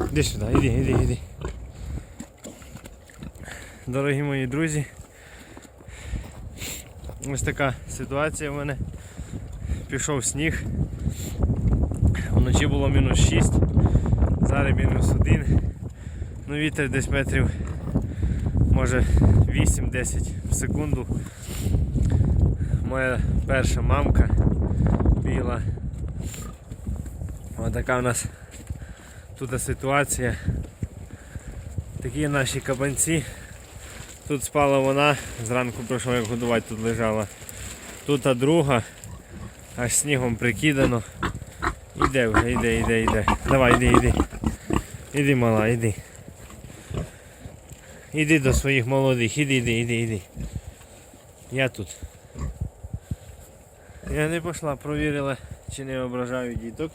Іди сюди, іди, іди, іди. Дорогі мої друзі. Ось така ситуація в мене. Пішов сніг. Вночі було мінус 6, зараз мінус 1. Ну вітер десь метрів може 8-10 в секунду. Моя перша мамка біла. Ось така у нас тут ситуація. Такі наші кабанці. Тут спала вона, зранку прийшов як годувати, тут лежала. Тут а друга, аж снігом прикидано. Іде вже, іде, іде, іде. Давай, іди, іди. Іди, мала, іди. Іди до своїх молодих, іди, іди, іди, іди. Я тут. Я не пішла, провірила, чи не ображаю діток.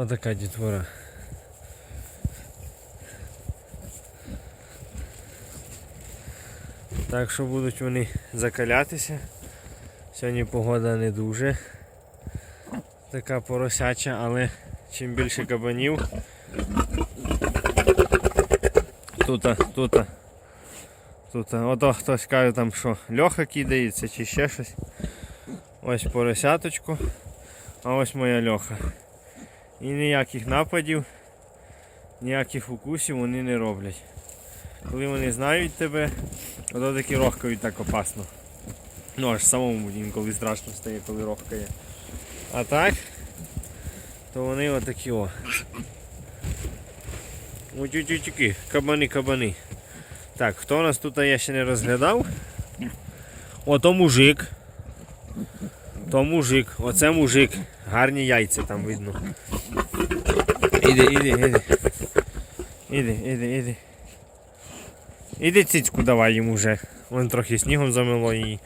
Отака дітвора. Так що будуть вони закалятися. Сьогодні погода не дуже така поросяча, але чим більше кабанів. Тут, тут, тут, ото хтось каже там, що льоха кидається чи ще щось. Ось поросяточку, а ось моя льоха. І ніяких нападів, ніяких укусів вони не роблять. Коли вони знають тебе, ото таки рохкають так опасно. Ну аж самому інколи страшно стає, коли рохкає. А так, то вони отакі о. Утютютюки, кабани, кабани. Так, хто нас тут я ще не розглядав? Ото мужик. То мужик, оце мужик. Гарні яйця там видно. Іди, іди, іди. Іди, іди, іди. Іди цицьку давай йому вже. Вон трохи снігом замило її,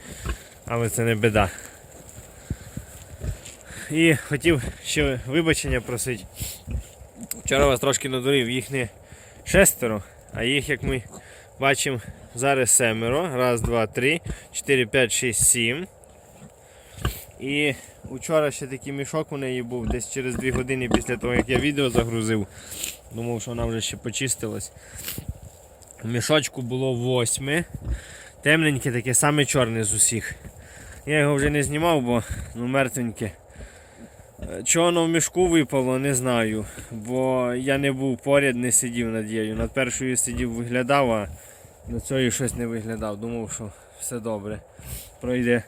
але це не біда. І хотів ще вибачення просити. Вчора вас трошки надурив, їх не шестеро, а їх, як ми бачимо, зараз семеро. Раз, два, три, чотири, п'ять, шість, сім. І вчора ще такий мішок у неї був десь через 2 години після того, як я відео загрузив. Думав, що вона вже ще почистилась. У мішочку було восьми. Темненьке таке, саме чорне з усіх. Я його вже не знімав, бо ну, мертвеньке. Е, Чого воно в мішку випало, не знаю. Бо я не був поряд, не сидів над нею. Над першою сидів, виглядав, а над цією щось не виглядав. Думав, що все добре. Пройде.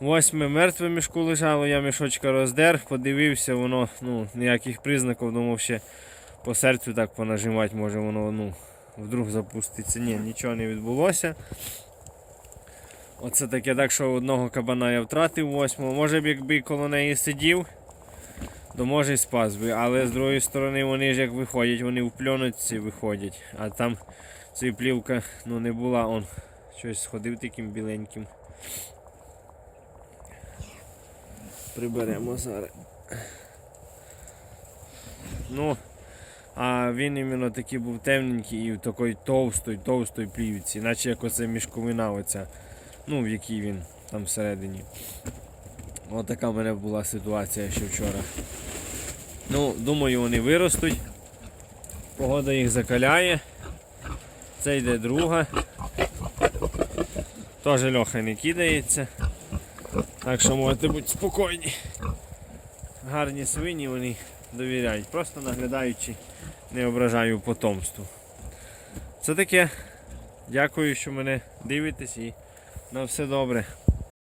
Восьме мертве мішку лежало, я мішочка роздер, подивився, воно ну, ніяких признаків, думав ще по серцю так понажимати, може воно ну, вдруг запуститься. Ні, нічого не відбулося. Оце таке так, що одного кабана я втратив восьмого. Може б якби коло неї сидів, то може й спас би. Але з другої сторони вони ж як виходять, вони в пльоночці виходять. А там цієї плівка ну, не була, он щось сходив таким біленьким. Приберемо зараз. Ну, а він іменно такий був темненький і в такій товстої, товстої плівці, наче як оце мішковина оця, ну в якій він там всередині. Ось така в мене була ситуація ще вчора. Ну, думаю, вони виростуть. Погода їх закаляє. Це йде друга. Теж льоха не кидається. Так що можете бути спокійні. Гарні свині вони довіряють, просто наглядаючи, не ображаю потомству. Це таке. Дякую, що мене дивитесь і на все добре.